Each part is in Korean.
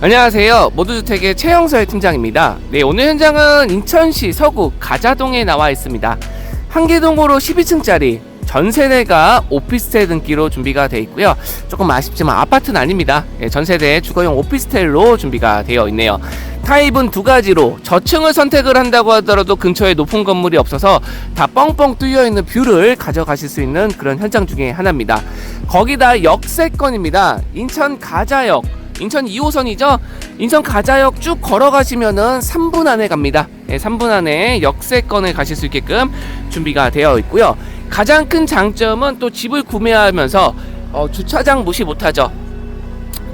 안녕하세요. 모두주택의 최영설 팀장입니다. 네, 오늘 현장은 인천시 서구 가자동에 나와 있습니다. 한계동으로 12층짜리 전세대가 오피스텔 등기로 준비가 되어 있고요. 조금 아쉽지만 아파트는 아닙니다. 예, 전세대 주거용 오피스텔로 준비가 되어 있네요. 타입은 두 가지로 저층을 선택을 한다고 하더라도 근처에 높은 건물이 없어서 다 뻥뻥 뚫려 있는 뷰를 가져가실 수 있는 그런 현장 중에 하나입니다. 거기다 역세권입니다. 인천 가자역 인천 2호선이죠. 인천 가자역 쭉 걸어가시면은 3분 안에 갑니다. 예, 3분 안에 역세권을 가실 수 있게끔 준비가 되어 있고요. 가장 큰 장점은 또 집을 구매하면서 어, 주차장 무시 못하죠.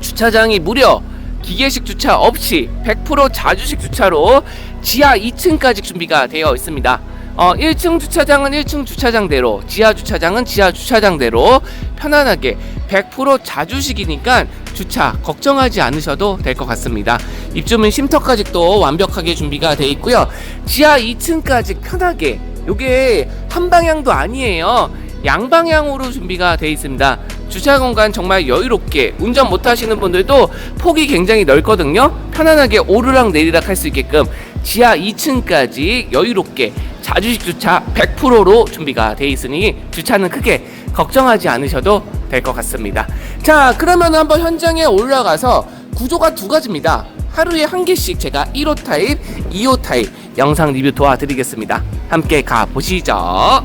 주차장이 무려 기계식 주차 없이 100% 자주식 주차로 지하 2층까지 준비가 되어 있습니다. 어, 1층 주차장은 1층 주차장대로, 지하 주차장은 지하 주차장대로 편안하게 100% 자주식이니까 주차 걱정하지 않으셔도 될 것 같습니다. 입주민 쉼터까지 또 완벽하게 준비가 되어 있고요. 지하 2층까지 편하게 요게 한 방향도 아니에요. 양방향으로 준비가 되어 있습니다. 주차 공간 정말 여유롭게 운전 못 하시는 분들도 폭이 굉장히 넓거든요. 편안하게 오르락 내리락 할 수 있게끔 지하 2층까지 여유롭게 자주식 주차 100%로 준비가 되어 있으니 주차는 크게 걱정하지 않으셔도 될 것 같습니다. 자, 그러면 한번 현장에 올라가서 구조가 두 가지입니다. 하루에 한 개씩 제가 1호 타입, 2호 타입 영상 리뷰 도와드리겠습니다. 함께 가 보시죠.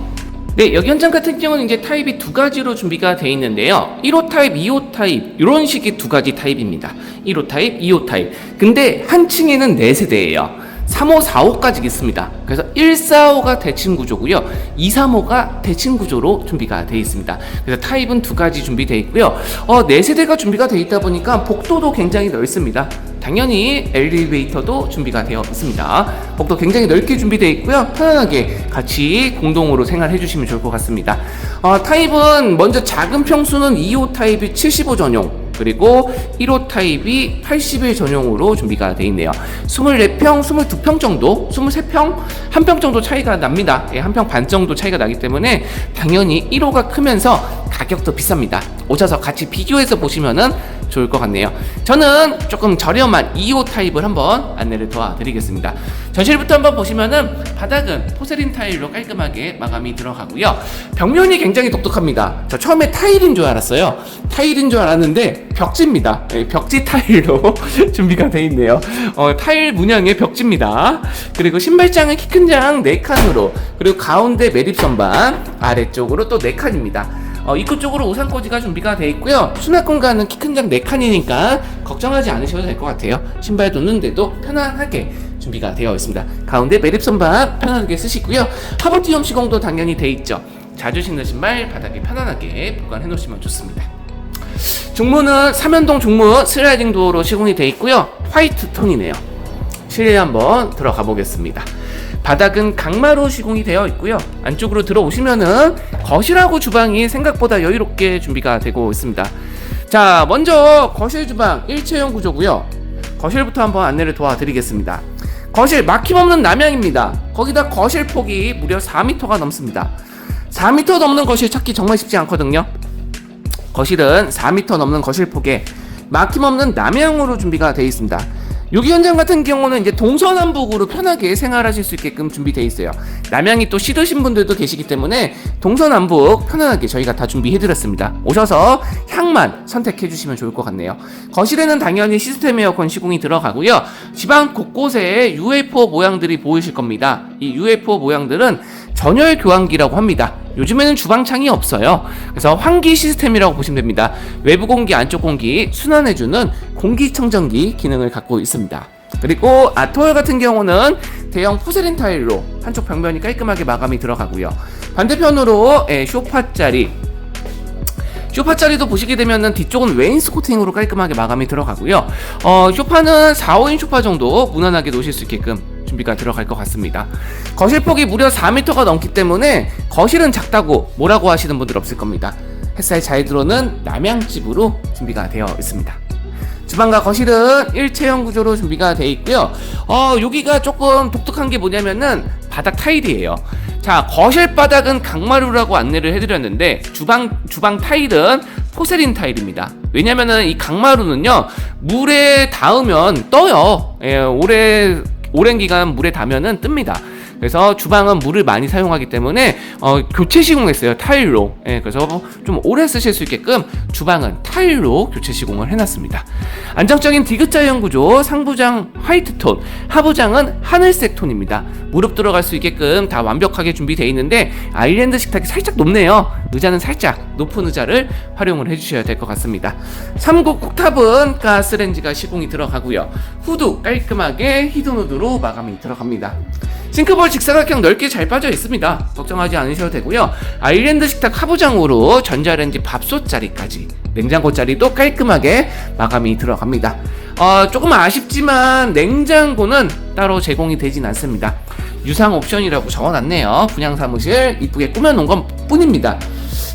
네, 여기 현장 같은 경우는 이제 타입이 두 가지로 준비가 되어 있는데요. 1호 타입, 2호 타입 이런 식의 두 가지 타입입니다. 1호 타입, 2호 타입. 근데 한 층에는 네 세대예요. 3호, 4호까지 있습니다. 그래서 1, 4호가 대칭 구조고요. 2, 3호가 대칭 구조로 준비가 되어 있습니다. 그래서 타입은 두 가지 준비되어 있고요. 어, 네 세대가 준비가 되어 있다 보니까 복도도 굉장히 넓습니다. 당연히 엘리베이터도 준비가 되어 있습니다. 복도 굉장히 넓게 준비되어 있고요. 편안하게 같이 공동으로 생활해 주시면 좋을 것 같습니다. 어, 타입은 먼저 작은 평수는 2호 타입이 75 전용, 그리고 1호 타입이 80일 전용으로 준비가 되어 있네요. 24평, 22평 정도, 23평, 한 평 정도 차이가 납니다. 예, 한 평 반 정도 차이가 나기 때문에 당연히 1호가 크면서 가격도 비쌉니다. 오셔서 같이 비교해서 보시면은 좋을 것 같네요. 저는 조금 저렴한 2호 타입을 한번 안내를 도와드리겠습니다. 전실부터 한번 보시면은 바닥은 포세린 타일로 깔끔하게 마감이 들어가고요. 벽면이 굉장히 독특합니다. 저 처음에 타일인 줄 알았어요. 타일인 줄 알았는데 벽지입니다. 예, 벽지 타일로 준비가 되어 있네요. 어, 타일 문양의 벽지입니다. 그리고 신발장은 키 큰 장 4칸으로 그리고 가운데 매립 선반 아래쪽으로 또 4칸입니다. 어, 입구 쪽으로 우산꽂이가 준비가 되어 있고요. 수납 공간은 키 큰 장 4칸이니까 걱정하지 않으셔도 될 것 같아요. 신발 놓는데도 편안하게 준비가 되어 있습니다. 가운데 매립 선반 편안하게 쓰시고요. 하부티움 시공도 당연히 되어 있죠. 자주 신는 신발 바닥에 편안하게 보관해 놓으시면 좋습니다. 중문은 삼연동 중문 슬라이딩 도어로 시공이 되어 있고요. 화이트 톤이네요. 실내 한번 들어가 보겠습니다. 바닥은 강마루 시공이 되어 있고요. 안쪽으로 들어오시면은 거실하고 주방이 생각보다 여유롭게 준비가 되고 있습니다. 자, 먼저 거실 주방 일체형 구조고요. 거실부터 한번 안내를 도와드리겠습니다. 거실 막힘없는 남향입니다. 거기다 거실 폭이 무려 4m가 넘습니다. 4m 넘는 거실 찾기 정말 쉽지 않거든요. 거실은 4m 넘는 거실 폭에 막힘없는 남향으로 준비가 되어 있습니다. 여기 현장 같은 경우는 이제 동서남북으로 편하게 생활하실 수 있게끔 준비되어 있어요. 남향이 또 싫으신 분들도 계시기 때문에 동서남북 편안하게 저희가 다 준비해드렸습니다. 오셔서 향만 선택해 주시면 좋을 것 같네요. 거실에는 당연히 시스템 에어컨 시공이 들어가고요. 집안 곳곳에 UFO 모양들이 보이실 겁니다. 이 UFO 모양들은 전열 교환기라고 합니다. 요즘에는 주방창이 없어요. 그래서 환기 시스템이라고 보시면 됩니다. 외부 공기, 안쪽 공기 순환해주는 공기청정기 기능을 갖고 있습니다. 그리고 아토얼 같은 경우는 대형 포세린 타일로 한쪽 벽면이 깔끔하게 마감이 들어가고요. 반대편으로 예, 쇼파짜리 쇼파 자리도 보시게 되면은 뒤쪽은 웨인스 코팅으로 깔끔하게 마감이 들어가고요. 어, 쇼파는 4, 5인 쇼파 정도 무난하게 놓으실 수 있게끔 준비가 들어갈 것 같습니다. 거실 폭이 무려 4m가 넘기 때문에 거실은 작다고 뭐라고 하시는 분들 없을 겁니다. 햇살 잘 들어오는 남향집으로 준비가 되어 있습니다. 주방과 거실은 일체형 구조로 준비가 되어 있고요. 어, 여기가 조금 독특한 게 뭐냐면은 바닥 타일이에요. 자, 거실 바닥은 강마루라고 안내를 해드렸는데 주방 주방 타일은 포세린 타일입니다. 왜냐면은 이 강마루는요 물에 닿으면 떠요. 예, 오래 오랜 기간 물에 닿으면은 뜹니다. 그래서 주방은 물을 많이 사용하기 때문에 어, 교체 시공했어요 타일로. 예, 그래서 좀 오래 쓰실 수 있게끔 주방은 타일로 교체 시공을 해놨습니다. 안정적인 디귿자형 구조, 상부장 화이트 톤, 하부장은 하늘색 톤입니다. 무릎 들어갈 수 있게끔 다 완벽하게 준비되어 있는데 아일랜드 식탁이 살짝 높네요. 의자는 살짝 높은 의자를 활용을 해주셔야 될 것 같습니다. 3구 콕탑은 가스렌지가 시공이 들어가고요. 후드 깔끔하게 히든후드로 마감이 들어갑니다. 싱크볼 직사각형 넓게 잘 빠져 있습니다. 걱정하지 않으셔도 되고요. 아일랜드 식탁 하부장으로 전자레인지 밥솥 자리까지 냉장고 자리도 깔끔하게 마감이 들어갑니다. 어, 조금 아쉽지만 냉장고는 따로 제공이 되진 않습니다. 유상 옵션이라고 적어놨네요. 분양 사무실 이쁘게 꾸며놓은 것 뿐입니다.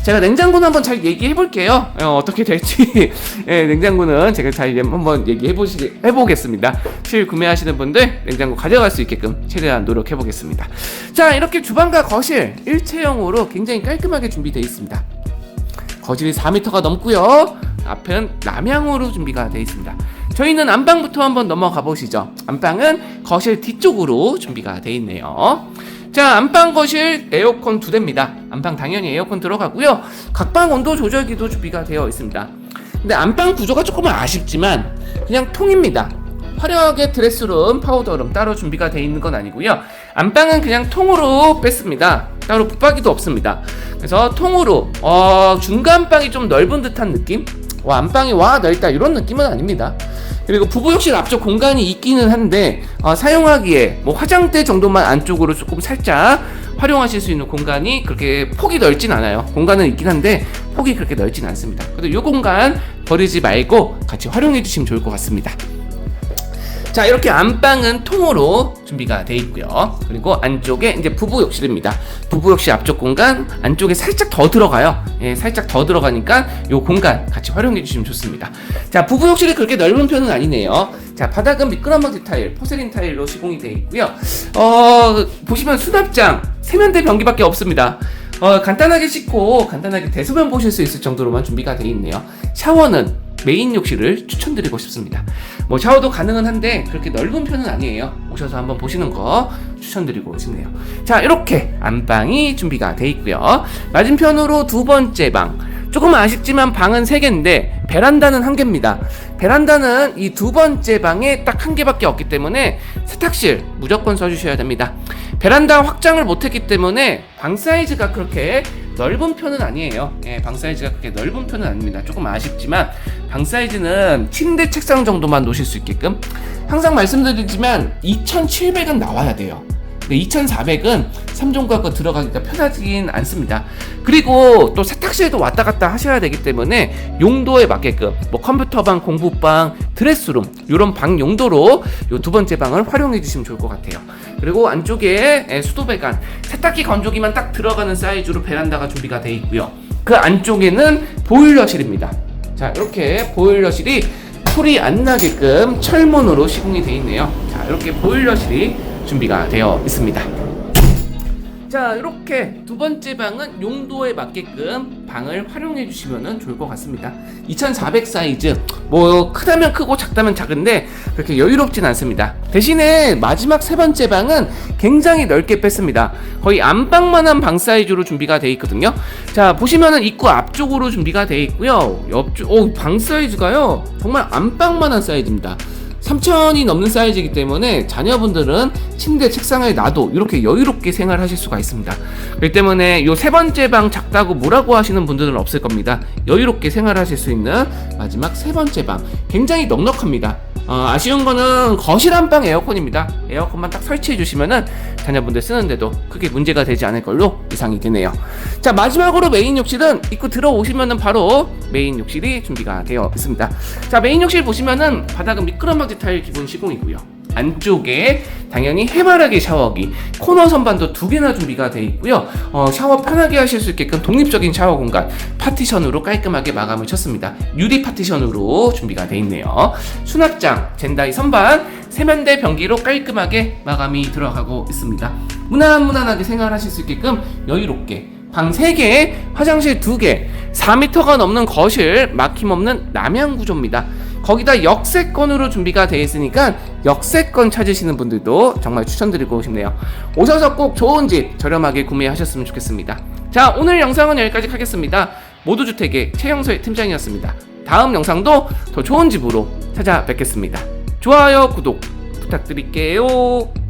제가 냉장고는 한번 잘 얘기해 볼게요. 어, 떻게 될지 예, 냉장고는 제가 잘 한번 얘기해 보시 해보겠습니다. 실 구매하시는 분들 냉장고 가져갈 수 있게끔 최대한 노력해 보겠습니다. 자 이렇게 주방과 거실 일체형으로 굉장히 깔끔하게 준비되어 있습니다. 거실이 4m가 넘고요. 앞은 남향으로 준비가 되어 있습니다. 저희는 안방부터 한번 넘어가 보시죠. 안방은 거실 뒤쪽으로 준비가 되어 있네요. 자, 안방 거실 에어컨 두 대입니다. 안방 당연히 에어컨 들어가고요. 각방 온도 조절기도 준비가 되어 있습니다. 근데 안방 구조가 조금 아쉽지만 그냥 통입니다. 화려하게 드레스룸, 파우더룸 따로 준비가 되어 있는 건 아니고요. 안방은 그냥 통으로 뺐습니다. 따로 붙박이도 없습니다. 그래서 통으로 어, 중간 방이 좀 넓은 듯한 느낌? 와 안방이 와 넓다 이런 느낌은 아닙니다. 그리고 부부욕실 앞쪽 공간이 있기는 한데 어, 사용하기에 뭐 화장대 정도만 안쪽으로 조금 살짝 활용하실 수 있는 공간이 그렇게 폭이 넓진 않아요. 공간은 있긴 한데 폭이 그렇게 넓진 않습니다. 그래도 이 공간 버리지 말고 같이 활용해 주시면 좋을 것 같습니다. 자 이렇게 안방은 통으로 준비가 되어 있고요. 그리고 안쪽에 이제 부부 욕실입니다. 부부 욕실 앞쪽 공간 안쪽에 살짝 더 들어가요. 예, 살짝 더 들어가니까 이 공간 같이 활용해 주시면 좋습니다. 자 부부 욕실이 그렇게 넓은 편은 아니네요. 자 바닥은 미끄럼막지 타일 포세린 타일로 시공이 되어 있고요. 어 보시면 수납장 세면대 변기밖에 없습니다. 어, 간단하게 씻고 간단하게 대소변 보실 수 있을 정도로만 준비가 되어 있네요. 샤워는 메인 욕실을 추천드리고 싶습니다. 뭐 샤워도 가능은 한데 그렇게 넓은 편은 아니에요. 오셔서 한번 보시는 거 추천드리고 싶네요. 자, 이렇게 안방이 준비가 돼 있고요. 맞은편으로 두 번째 방. 조금 아쉽지만 방은 3개인데 베란다는 한 개입니다. 베란다는 이 두 번째 방에 딱 한 개밖에 없기 때문에 세탁실 무조건 써주셔야 됩니다. 베란다 확장을 못했기 때문에 방 사이즈가 그렇게 넓은 편은 아니에요. 예, 방 사이즈가 그렇게 넓은 편은 아닙니다. 조금 아쉽지만 방 사이즈는 침대 책상 정도만 놓으실 수 있게끔 항상 말씀드리지만 2,700은 나와야 돼요. 근데 2,400은 3종가가 들어가기가 편하진 않습니다. 그리고 또 세탁실도 왔다 갔다 하셔야 되기 때문에 용도에 맞게끔 뭐 컴퓨터방, 공부방, 드레스룸 이런 방 용도로 요두 번째 방을 활용해 주시면 좋을 것 같아요. 그리고 안쪽에 예, 수도 배관, 세탁기 건조기만 딱 들어가는 사이즈로 베란다가 준비가 되어 있고요. 그 안쪽에는 보일러실입니다. 자, 이렇게 보일러실이 소리 안 나게끔 철문으로 시공이 되어 있네요. 자, 이렇게 보일러실이 준비가 되어 있습니다. 자 이렇게 두 번째 방은 용도에 맞게끔 방을 활용해 주시면 좋을 것 같습니다. 2400 사이즈. 뭐 크다면 크고 작다면 작은데 그렇게 여유롭진 않습니다. 대신에 마지막 세 번째 방은 굉장히 넓게 뺐습니다. 거의 안방만한 방 사이즈로 준비가 되어 있거든요. 자 보시면은 입구 앞쪽으로 준비가 되어 있고요. 옆쪽 오 방 사이즈가요? 정말 안방만한 사이즈입니다 3천이 넘는 사이즈이기 때문에 자녀분들은 침대 책상에 놔도 이렇게 여유롭게 생활하실 수가 있습니다. 그렇기 때문에 이세 번째 방 작다고 뭐라고 하시는 분들은 없을 겁니다. 여유롭게 생활하실 수 있는 마지막 세 번째 방 굉장히 넉넉합니다. 어, 아쉬운 거는 거실 안방 에어컨입니다. 에어컨만 딱 설치해 주시면은 자녀분들 쓰는데도 크게 문제가 되지 않을 걸로 예상이 되네요. 자 마지막으로 메인 욕실은 입구 들어오시면은 바로 메인 욕실이 준비가 되어 있습니다. 자 메인 욕실 보시면은 바닥은 미끄럼막지 타일 기본 시공이고요. 안쪽에 당연히 해바라기 샤워기, 코너 선반도 두 개나 준비가 되어 있고요. 어, 샤워 편하게 하실 수 있게끔 독립적인 샤워 공간 파티션으로 깔끔하게 마감을 쳤습니다. 유리 파티션으로 준비가 되어 있네요. 수납장, 젠다이 선반, 세면대 변기로 깔끔하게 마감이 들어가고 있습니다. 무난무난하게 생활하실 수 있게끔 여유롭게 방 3개, 화장실 2개, 4m가 넘는 거실, 막힘없는 남양 구조입니다. 거기다 역세권으로 준비가 되어 있으니까 역세권 찾으시는 분들도 정말 추천드리고 싶네요. 오셔서 꼭 좋은 집 저렴하게 구매하셨으면 좋겠습니다. 자, 오늘 영상은 여기까지 하겠습니다. 모두주택의 최영소의 팀장이었습니다. 다음 영상도 더 좋은 집으로 찾아뵙겠습니다. 좋아요, 구독 부탁드릴게요.